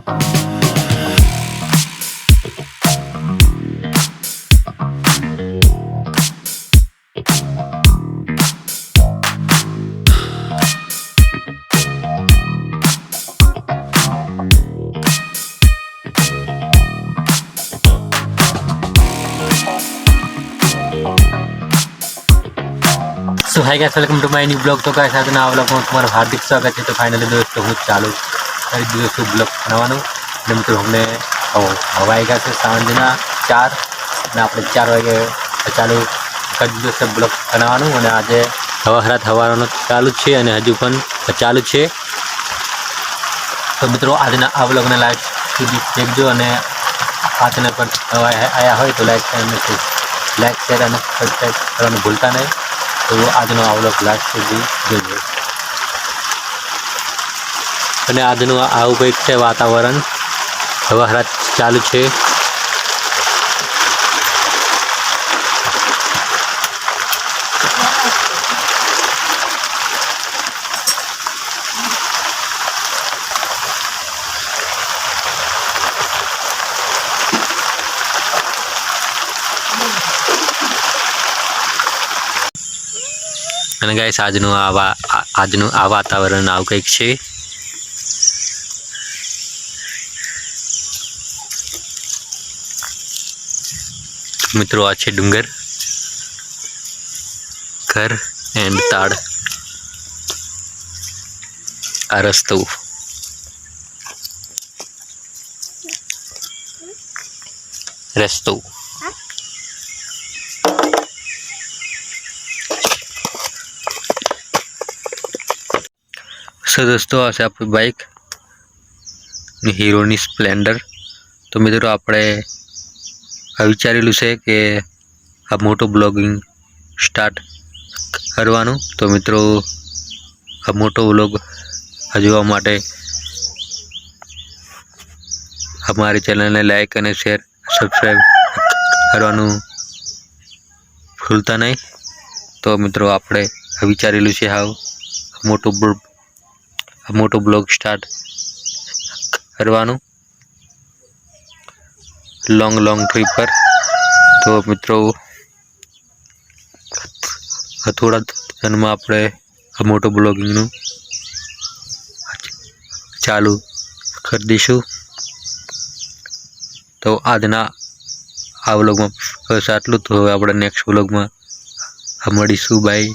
So hi guys welcome to my new blog तो guys आज ना आप लोगों को तुम्हारा हार्दिक स्वागत है। तो फाइनली दोस्तों, हूँ चालू। કરી દીધો છું કરવાનું અને મિત્રો અમને હવાઈ ગયા છે સાંજના ચાર. અને આપણે ચાર વાગે ચાલુ કરી દીધો છે બ્લોગ બનાવવાનું. અને આજે હવા હરાત હવાનો ચાલુ છે અને હજુ પણ ચાલુ છે. તો મિત્રો આજના આ બ્લોગને લાઈક સુધી દેખજો અને આ ચેનલ પર આવ્યા હોય તો લાઈક અને લાઈક, શેર અને સબસ્ક્રાઈબ કરવાનું ભૂલતા નહીં. તો આજનો આ બ્લોગ લાસ્ટ સુધી જોજો. અને આજનું આવું કંઈક છે વાતાવરણ. હવા ચાલુ છે. અને ગાઈસ આજનું આવા આજનું આ વાતાવરણ આવું કંઈક છે. મિત્રો, આ છે ડુંગર. ઘર એન્ડ તાડ. આ રસ્તો. રસ્તો. સો દોસ્તો, આ છે આપણી બાઇક હીરોની સ્પ્લેન્ડર તો મિત્રો, આપણે વિચારેલું છે કે આ મોટું બ્લોગિંગ સ્ટાર્ટ કરવાનું. તો મિત્રો, આ મોટો બ્લોગ જોવા માટે અમારી ચેનલને લાઈક અને શેર, સબસ્ક્રાઈબ કરવાનું ભૂલતા નહીં. તો મિત્રો, આપણે વિચારેલું છે હાવ મોટું મોટો બ્લોગ સ્ટાર્ટ કરવાનું. લોંગ લોંગ ટ્રીપ પર. તો મિત્રો, થોડા દિનમાં આપણે આ મોટો બ્લોગિંગનું ચાલુ કરી દઈશું. તો આજના આ વ્લોગમાં બસ આટલું તો હવે આપણે નેક્સ્ટ વ્લોગમાં મળીશું. બાય